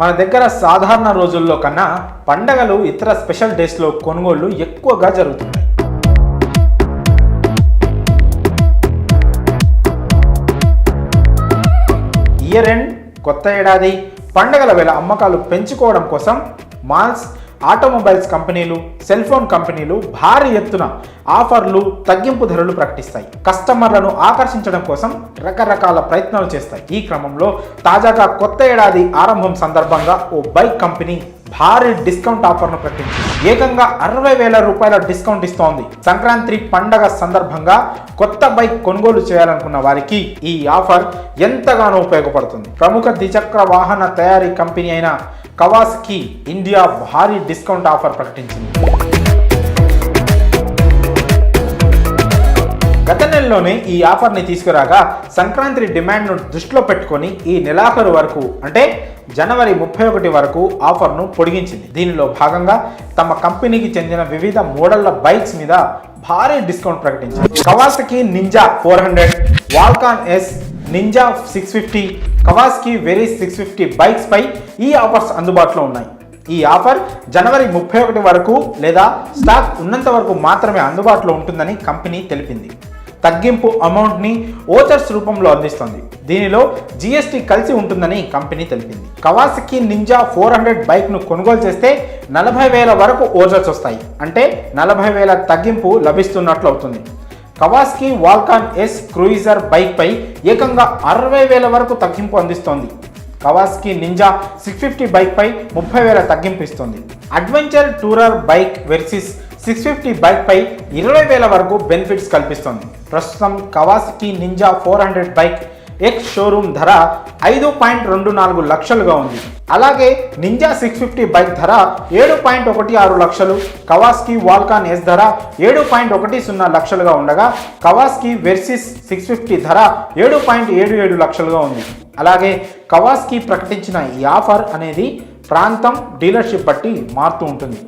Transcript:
మన దగ్గర సాధారణ రోజుల్లో కన్నా పండగలు ఇతర స్పెషల్ డేస్లో కొనుగోళ్ళు ఎక్కువగా జరుగుతున్నాయి. ఇయర్ ఎండ్ కొత్త ఏడాది పండగల వేళ అమ్మకాలు పెంచుకోవడం కోసం మాల్స్ ఆటోమొబైల్స్ కంపెనీలు సెల్ ఫోన్ కంపెనీలు భారీ ఎత్తున ఆఫర్లు తగ్గింపు ధరలు ప్రకటిస్తాయి. కస్టమర్లను ఆకర్షించడం కోసం రకరకాల ప్రయత్నాలు చేస్తాయి. ఈ క్రమంలో తాజాగా కొత్త ఏడాది ఆరంభం సందర్భంగా ఓ బైక్ కంపెనీ భారీ డిస్కౌంట్ ఆఫర్ను ప్రకటించింది. ఏకంగా అరవై వేల రూపాయల డిస్కౌంట్ ఇస్తోంది. సంక్రాంతి పండగ సందర్భంగా కొత్త బైక్ కొనుగోలు చేయాలనుకున్న వారికి ఈ ఆఫర్ ఎంతగానో ఉపయోగపడుతుంది. ప్రముఖ ద్విచక్ర వాహన తయారీ కంపెనీ అయిన కవాస్కి ఇండియా భారీ డిస్కౌంట్ ఆఫర్ ప్రకటించింది. గత నెలలోనే ఈ ఆఫర్ని తీసుకురాగా సంక్రాంతి డిమాండ్ను దృష్టిలో పెట్టుకొని ఈ నెలాఖరు వరకు అంటే జనవరి ముప్పై ఒకటి వరకు ఆఫర్ను పొడిగించింది. దీనిలో భాగంగా తమ కంపెనీకి చెందిన వివిధ మోడళ్ళ బైక్స్ మీద భారీ డిస్కౌంట్ ప్రకటించింది. Kawasaki Ninja four hundred Vulcan S Ninja six fifty Kawasaki Versys six fifty bikes పై ఈ ఆఫర్స్ అందుబాటులో ఉన్నాయి. ఈ ఆఫర్ జనవరి ముప్పై ఒకటి వరకు లేదా స్టాక్ ఉన్నంత వరకు మాత్రమే అందుబాటులో ఉంటుందని కంపెనీ తెలిపింది. తగ్గింపు అమౌంట్ని ఓచర్స్ రూపంలో అందిస్తుంది. దీనిలో జీఎస్టీ కలిసి ఉంటుందని కంపెనీ తెలిపింది. కవాసకి నింజా ఫోర్ హండ్రెడ్ బైక్ను కొనుగోలు చేస్తే నలభై వేల వరకు ఓచర్స్ వస్తాయి. అంటే నలభై వేల తగ్గింపు లభిస్తున్నట్లు అవుతుంది. కవాస్కి వాల్కాన్ ఎస్ క్రూయిజర్ బైక్పై ఏకంగా అరవై వేల వరకు తగ్గింపు అందిస్తోంది. కవాస్కి నింజా సిక్స్ ఫిఫ్టీ బైక్పై ముప్పై వేల తగ్గింపు ఇస్తుంది. Adventure tourer bike Versys six fifty బైక్పై ఇరవై వేల వరకు బెనిఫిట్స్ కల్పిస్తుంది. ప్రస్తుతం Kawasaki Ninja four hundred bike ex showroom ధర ఐదు పాయింట్ రెండు నాలుగు లక్షలుగా ఉంది. అలాగే నింజా సిక్స్ ఫిఫ్టీ బైక్ ధర ఏడు పాయింట్ ఒకటి ఆరు లక్షలు. కవాస్కి వాల్కాన్ ఎస్ ధర ఏడు పాయింట్ ఒకటి సున్నా లక్షలుగా ఉండగా కవాస్కి వెర్సిస్ సిక్స్ ఫిఫ్టీ ధర ఏడు పాయింట్ ఏడు ఏడు లక్షలుగా ఉంది. అలాగే కవాస్కి ప్రకటించిన ఈ ఆఫర్ అనేది ప్రాంతం డీలర్షిప్ బట్టి మారుతూ ఉంటుంది.